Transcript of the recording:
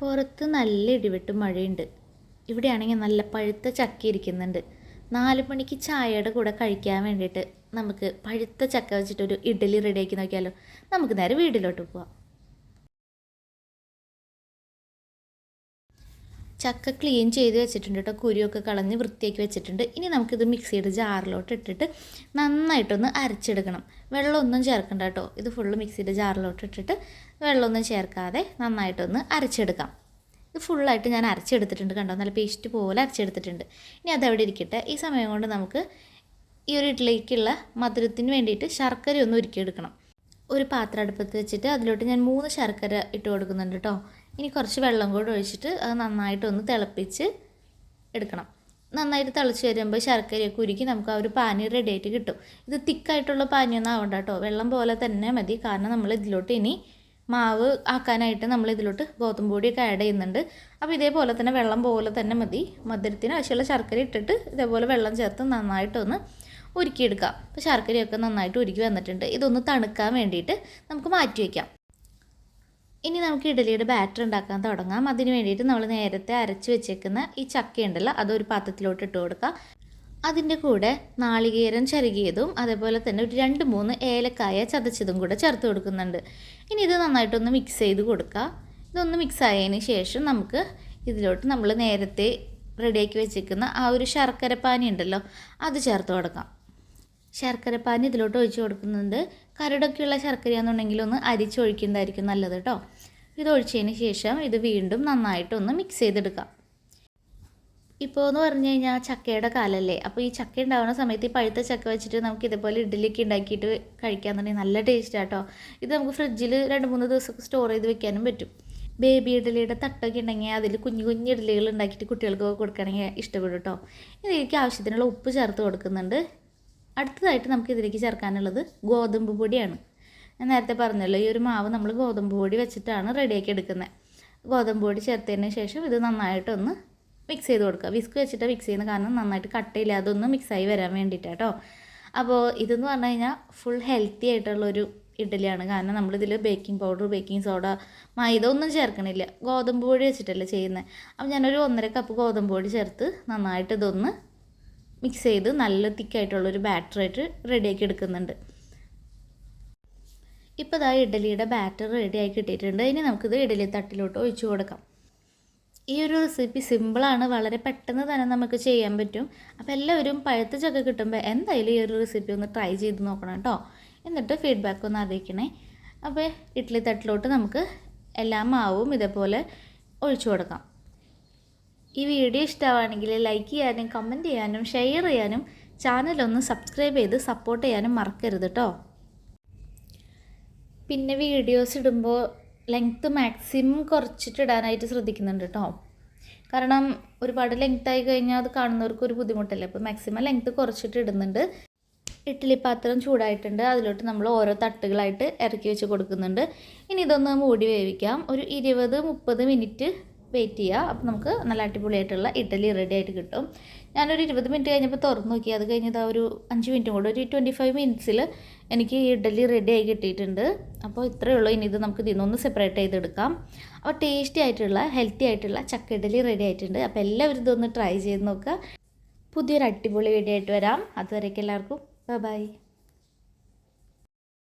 പുറത്ത് നല്ല ഇടിവെട്ട് മഴയുണ്ട്. ഇവിടെയാണെങ്കിൽ നല്ല പഴുത്ത ചക്ക ഇരിക്കുന്നുണ്ട്. നാല് മണിക്ക് ചായയുടെ കൂടെ കഴിക്കാൻ വേണ്ടിയിട്ട് നമുക്ക് പഴുത്ത ചക്ക വെച്ചിട്ടൊരു ഇഡ്ഡലി റെഡിയാക്കി നോക്കിയാലോ? നമുക്ക് നേരെ വീട്ടിലോട്ട് പോവാം. ചക്ക ക്ലീൻ ചെയ്ത് വെച്ചിട്ടുണ്ട് കേട്ടോ കുരുവൊക്കെ കളഞ്ഞ് വൃത്തിയാക്കി വെച്ചിട്ടുണ്ട്. ഇനി നമുക്കിത് മിക്സിയുടെ ജാറിലോട്ട് ഇട്ടിട്ട് നന്നായിട്ടൊന്ന് അരച്ചെടുക്കണം. വെള്ളമൊന്നും ചേർക്കണ്ട കേട്ടോ ഇത് ഫുള്ള് മിക്സിയുടെ ജാറിലോട്ട് ഇട്ടിട്ട് വെള്ളമൊന്നും ചേർക്കാതെ നന്നായിട്ടൊന്ന് അരച്ചെടുക്കാം. ഇത് ഫുള്ളായിട്ട് ഞാൻ അരച്ചെടുത്തിട്ടുണ്ട് കണ്ടോ? നല്ല പേസ്റ്റ് പോലെ അരച്ചെടുത്തിട്ടുണ്ട്. ഇനി അതവിടെ ഇരിക്കട്ടെ. ഈ സമയം കൊണ്ട് നമുക്ക് ഈ ഒരു ഇഡ്ഡലിക്കുള്ള മധുരത്തിന് വേണ്ടിയിട്ട് ശർക്കര ഒന്ന് ഉരുക്കിയെടുക്കണം. ഒരു പാത്രം അടുപ്പത്ത് വെച്ചിട്ട് അതിലോട്ട് ഞാൻ മൂന്ന് ശർക്കര ഇട്ട് കൊടുക്കുന്നുണ്ട് കേട്ടോ ഇനി കുറച്ച് വെള്ളം കൂടി ഒഴിച്ചിട്ട് അത് നന്നായിട്ടൊന്ന് തിളപ്പിച്ച് എടുക്കണം. നന്നായിട്ട് തിളച്ച് വരുമ്പോൾ ശർക്കരയൊക്കെ ഉരുക്കി നമുക്ക് ആ ഒരു പാനി റെഡി ആയിട്ട് കിട്ടും. ഇത് തിക്കായിട്ടുള്ള പാനിയൊന്നും ആവണ്ട കേട്ടോ. വെള്ളം പോലെ തന്നെ മതി. കാരണം നമ്മൾ ഇതിലോട്ട് ഇനി മാവ് ആക്കാനായിട്ട് നമ്മൾ ഇതിലോട്ട് ഗോതമ്പ് പൊടിയൊക്കെ ആഡ് ചെയ്യുന്നുണ്ട്. അപ്പോൾ ഇതേപോലെ തന്നെ വെള്ളം പോലെ തന്നെ മതി. മധുരത്തിന് ആവശ്യമുള്ള ശർക്കര ഇട്ടിട്ട് ഇതേപോലെ വെള്ളം ചേർത്ത് നന്നായിട്ടൊന്ന് ഉരുക്കിയെടുക്കാം. അപ്പോൾ ശർക്കരയൊക്കെ നന്നായിട്ട് ഉരുക്കി വന്നിട്ടുണ്ട്. ഇതൊന്ന് തണുക്കാൻ വേണ്ടിയിട്ട് നമുക്ക് മാറ്റി വയ്ക്കാം. ഇനി നമുക്ക് ഇഡലിയുടെ ബാറ്റർ ഉണ്ടാക്കാൻ തുടങ്ങാം. അതിന് വേണ്ടിയിട്ട് നമ്മൾ നേരത്തെ അരച്ച് വെച്ചേക്കുന്ന ഈ ചക്കയുണ്ടല്ലോ അതൊരു പാത്രത്തിലോട്ട് ഇട്ട് കൊടുക്കുക അതിന്റെ കൂടെ നാളികേരം ചരുകിയതും അതേപോലെ തന്നെ ഒരു രണ്ട് മൂന്ന് ഏലക്കായ ചതച്ചതും കൂടെ ചേർത്ത് കൊടുക്കുന്നുണ്ട്. ഇനി ഇത് നന്നായിട്ടൊന്ന് മിക്സ് ചെയ്ത് കൊടുക്കുക ഇതൊന്ന് മിക്സ് ആയതിന് ശേഷം നമുക്ക് ഇതിലോട്ട് നമ്മൾ നേരത്തെ റെഡിയാക്കി വെച്ചേക്കുന്ന ആ ഒരു ശർക്കര പാനി ഉണ്ടല്ലോ അത് ചേർത്ത് കൊടുക്കാം. ശർക്കരപ്പാനി ഇതിലോട്ട് ഒഴിച്ച് കൊടുക്കുന്നുണ്ട്. കരടൊക്കെയുള്ള ശർക്കരയാണെന്നുണ്ടെങ്കിൽ ഒന്ന് അരിച്ചൊഴിക്കുന്നതായിരിക്കും നല്ലത് കേട്ടോ ഇത് ഒഴിച്ചതിന് ശേഷം ഇത് വീണ്ടും നന്നായിട്ടൊന്ന് മിക്സ് ചെയ്തെടുക്കാം. ഇപ്പോൾ എന്ന് പറഞ്ഞു കഴിഞ്ഞാൽ ചക്കയുടെ കാലല്ലേ. അപ്പോൾ ഈ ചക്ക ഉണ്ടാവുന്ന സമയത്ത് ഈ പഴുത്ത ചക്ക വെച്ചിട്ട് നമുക്ക് ഇതേപോലെ ഇഡ്ഡലിയൊക്കെ ഉണ്ടാക്കിയിട്ട് കഴിക്കാന്നുണ്ടെങ്കിൽ നല്ല ടേസ്റ്റ് കേട്ടോ ഇത് നമുക്ക് ഫ്രിഡ്ജിൽ രണ്ട് മൂന്ന് ദിവസമൊക്കെ സ്റ്റോർ ചെയ്ത് വെക്കാനും പറ്റും. ബേബി ഇഡ്ഡലിയുടെ തട്ടൊക്കെ ഉണ്ടെങ്കിൽ അതിൽ കുഞ്ഞു കുഞ്ഞു ഇഡ്ഡലികൾ ഉണ്ടാക്കിയിട്ട് കുട്ടികൾക്ക് കൊടുക്കുകയാണെങ്കിൽ ഇഷ്ടപ്പെടും കേട്ടോ ഇതിലേക്ക് ആവശ്യത്തിനുള്ള ഉപ്പ് ചേർത്ത് കൊടുക്കുന്നുണ്ട്. അടുത്തതായിട്ട് നമുക്ക് ഇതിലേക്ക് ചേർക്കാനുള്ളത് ഗോതമ്പ് പൊടിയാണ്. ഞാൻ നേരത്തെ പറഞ്ഞല്ലോ ഈ ഒരു മാവ് നമ്മൾ ഗോതമ്പ് പൊടി വെച്ചിട്ടാണ് റെഡിയാക്കി എടുക്കുന്നത്. ഗോതമ്പ് പൊടി ചേർത്തതിന് ശേഷം ഇത് നന്നായിട്ടൊന്ന് മിക്സ് ചെയ്ത് കൊടുക്കുക. വിസ്ക് വെച്ചിട്ട് മിക്സ് ചെയ്യുന്ന കാരണം നന്നായിട്ട് കട്ടയില്ലാതെ ഒന്ന് മിക്സായി വരാൻ വേണ്ടിയിട്ടാട്ടോ അപ്പോൾ ഇതെന്ന് പറഞ്ഞു കഴിഞ്ഞാൽ ഫുൾ ഹെൽത്തി ആയിട്ടുള്ളൊരു ഇഡ്ഡലിയാണ്. കാരണം നമ്മളിതിൽ baking powder baking soda maida ഒന്നും ചേർക്കണില്ല. ഗോതമ്പ് പൊടി വെച്ചിട്ടല്ലേ ചെയ്യുന്നത്. അപ്പോൾ ഞാനൊരു ഒന്നര കപ്പ് ഗോതമ്പ് പൊടി ചേർത്ത് നന്നായിട്ട് ഇതൊന്ന് മിക്സ് ചെയ്ത് നല്ല തിക്കായിട്ടുള്ളൊരു ബാറ്ററായിട്ട് റെഡിയാക്കി എടുക്കുന്നുണ്ട്. ഇപ്പോൾ ഇതാ ഇഡലിയുടെ ബാറ്റർ റെഡിയായി കിട്ടിയിട്ടുണ്ട്. ഇനി നമുക്കിത് ഇഡലി തട്ടിലോട്ട് ഒഴിച്ചു കൊടുക്കാം. ഈ ഒരു റെസിപ്പി സിമ്പിളാണ് വളരെ പെട്ടെന്ന് തന്നെ നമുക്ക് ചെയ്യാൻ പറ്റും. അപ്പോൾ എല്ലാവരും പഴുത്ത ചക്ക കിട്ടുമ്പോൾ എന്തായാലും ഈ ഒരു റെസിപ്പി ഒന്ന് ട്രൈ ചെയ്ത് നോക്കണം കേട്ടോ. എന്നിട്ട് ഫീഡ്ബാക്ക് ഒന്ന് അറിയിക്കണേ. അപ്പോൾ ഇഡ്ഡലി തട്ടിലോട്ട് നമുക്ക് എല്ലാ മാവും ഇതേപോലെ ഒഴിച്ചു കൊടുക്കാം. ഈ വീഡിയോ ഇഷ്ടമാണെങ്കിൽ ലൈക്ക് ചെയ്യാനും കമന്റ് ചെയ്യാനും ഷെയർ ചെയ്യാനും ചാനലൊന്ന് സബ്സ്ക്രൈബ് ചെയ്ത് സപ്പോർട്ട് ചെയ്യാനും മറക്കരുത് കേട്ടോ പിന്നെ വീഡിയോസ് ഇടുമ്പോൾ ലെങ്ത്ത് മാക്സിമം കുറച്ചിട്ടിടാനായിട്ട് ശ്രദ്ധിക്കുന്നുണ്ട് കേട്ടോ കാരണം ഒരുപാട് ലെങ്ത് ആയി കഴിഞ്ഞാൽ അത് കാണുന്നവർക്ക് ഒരു ബുദ്ധിമുട്ടല്ലേ? അപ്പോൾ മാക്സിമം ലെങ്ത്ത് കുറച്ചിട്ട് ഇടുന്നുണ്ട്. ഇഡ്ഡലി പാത്രം ചൂടായിട്ടുണ്ട്. അതിലോട്ട് നമ്മൾ ഓരോ തട്ടുകളായിട്ട് ഇറക്കി വെച്ച് കൊടുക്കുന്നുണ്ട്. ഇനി ഇതൊന്ന് മൂടി വേവിക്കാം. ഒരു ഇരുപത് മുപ്പത് മിനിറ്റ് വെയിറ്റ് ചെയ്യുക അപ്പോൾ നമുക്ക് നല്ല അടിപൊളിയായിട്ടുള്ള ഇഡ്ഡലി റെഡി ആയിട്ട് കിട്ടും. ഞാനൊരു ഇരുപത് മിനിറ്റ് കഴിഞ്ഞപ്പോൾ തുറന്നു നോക്കി. അത് കഴിഞ്ഞത് ഒരു അഞ്ച് മിനിറ്റും കൂടെ ഒരു ട്വന്റി ഫൈവ് മിനിറ്റ്സിൽ എനിക്ക് ഈ ഇഡ്ഡലി റെഡി ആയി കിട്ടിയിട്ടുണ്ട്. അപ്പോൾ ഇത്രയേ ഉള്ളൂ. ഇനി ഇത് നമുക്ക് ഇതിനൊന്ന് സെപ്പറേറ്റ് ചെയ്തെടുക്കാം. അപ്പോൾ ടേസ്റ്റി ആയിട്ടുള്ള ഹെൽത്തി ആയിട്ടുള്ള ചക്ക ഇഡ്ഡലി റെഡി ആയിട്ടുണ്ട്. അപ്പോൾ എല്ലാവരും ഇതൊന്ന് ട്രൈ ചെയ്ത് നോക്കുക പുതിയൊരു അടിപൊളി വീഡിയോ ആയിട്ട് വരാം. അതുവരേക്കും എല്ലാവർക്കും. ബൈ